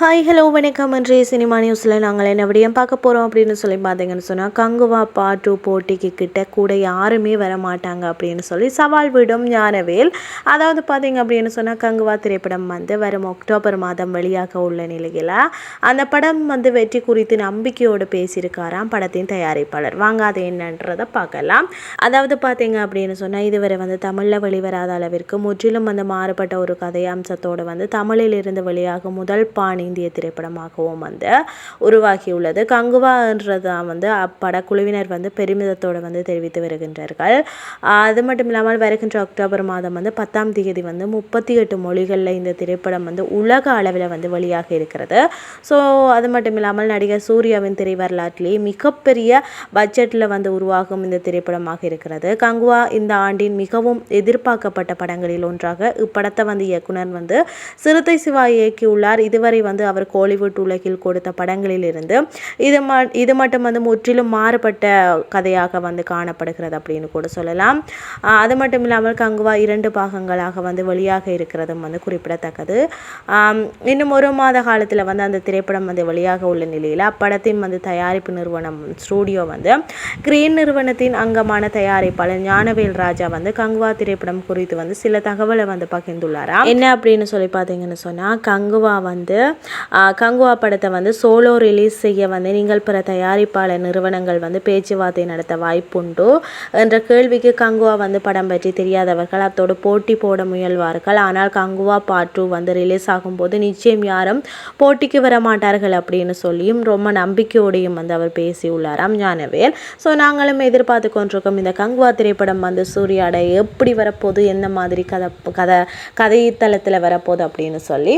Hi hello வணக்கம். அன்றைய cinema நியூஸில் நாங்கள் என்ன விடியம் பார்க்க போகிறோம் அப்படின்னு சொல்லி பார்த்தீங்கன்னு சொன்னால் கங்குவா பாட்டு போட்டிக்கு கிட்ட கூட யாருமே வர மாட்டாங்க அப்படின்னு சொல்லி சவால் விடும் ஞானவேல். அதாவது பார்த்தீங்க அப்படின்னு சொன்னால் கங்குவா திரைப்படம் வந்து வரும் அக்டோபர் மாதம் வெளியாக உள்ள நிலையில் அந்த படம் வந்து வெற்றி குறித்து நம்பிக்கையோடு பேசியிருக்காராம் படத்தின் தயாரிப்பாளர். வாங்க அது என்னன்றதை பார்க்கலாம். அதாவது பார்த்தீங்க அப்படின்னு சொன்னால் இதுவரை வந்து தமிழில் வெளிவராத அளவிற்கு முற்றிலும் வந்து மாறுபட்ட ஒரு கதை அம்சத்தோடு வந்து தமிழில் இருந்து வெளியாகும் முதல் பாணி இந்திய திரைப்படமாகவும் வந்து உருவாகியுள்ளது. கங்குவான்றது தான் வந்து அப்படக்குழுவினர் வந்து பெருமிதத்தோடு வந்து தெரிவித்து வருகின்றார்கள். அது மட்டும் இல்லாமல் வருகின்ற அக்டோபர் மாதம் வந்து பத்தாம் தேதி வந்து முப்பத்தி எட்டு மொழிகளில் இந்த திரைப்படம் வந்து உலக அளவில் வந்து வெளியாக இருக்கிறது. ஸோ அது மட்டும் இல்லாமல் நடிகர் சூர்யாவின் திரை வரலாற்றிலேயே மிகப்பெரிய பட்ஜெட்டில் வந்து உருவாகும் இந்த திரைப்படமாக இருக்கிறது. கங்குவா இந்த ஆண்டின் மிகவும் எதிர்பார்க்கப்பட்ட படங்களில் ஒன்றாக இப்படத்தை வந்து இயக்குனர் வந்து சிறுத்தை சிவா இயக்கியுள்ளார். இதுவரை வந்து அவர் கோலிவுட் உலகில் கொடுத்த படங்களில் இருந்து இது ம இது மட்டும் வந்து முற்றிலும் மாறுபட்ட கதையாக வந்து காணப்படுகிறது அப்படின்னு கூட சொல்லலாம். அது மட்டும் இல்லாமல் கங்குவா இரண்டு பாகங்களாக வந்து வெளியாக இருக்கிறதும் வந்து குறிப்பிடத்தக்கது. இன்னும் ஒரு மாத காலத்தில் வந்து அந்த திரைப்படம் வந்து வெளியாக உள்ள நிலையில் அப்படத்தின் வந்து தயாரிப்பு நிறுவனம் ஸ்டூடியோ வந்து கிரீன் நிறுவனத்தின் அங்கமான தயாரிப்பாளர் ஞானவேல் ராஜா வந்து கங்குவா திரைப்படம் குறித்து வந்து சில தகவலை வந்து பகிர்ந்துள்ளாரா என்ன அப்படின்னு சொல்லி பார்த்தீங்கன்னு சொன்னால் கங்குவா வந்து கங்குவா படத்தை வந்து சோலோ ரிலீஸ் செய்ய வந்து நீங்கள் பிற தயாரிப்பாளர் நிறுவனங்கள் வந்து பேச்சுவார்த்தை நடத்த வாய்ப்புண்டு என்ற கேள்விக்கு கங்குவா வந்து படம் பற்றி தெரியாதவர்கள் அத்தோடு போட்டி போட முயல்வார்கள். ஆனால் கங்குவா பார்ட் டூ வந்து ரிலீஸ் ஆகும்போது நிச்சயம் யாரும் போட்டிக்கு வர மாட்டார்கள் அப்படின்னு சொல்லியும் ரொம்ப நம்பிக்கையோடையும் வந்து அவர் பேசியுள்ளாராம் ஞானவேல். ஸோ நாங்களும் எதிர்பார்த்து கொண்டிருக்கோம் இந்த கங்குவா திரைப்படம் வந்து சூர்யாட எப்படி வரப்போகுது எந்த மாதிரி கதை கதை கதை தளத்தில் வரப்போகுது அப்படின்னு சொல்லி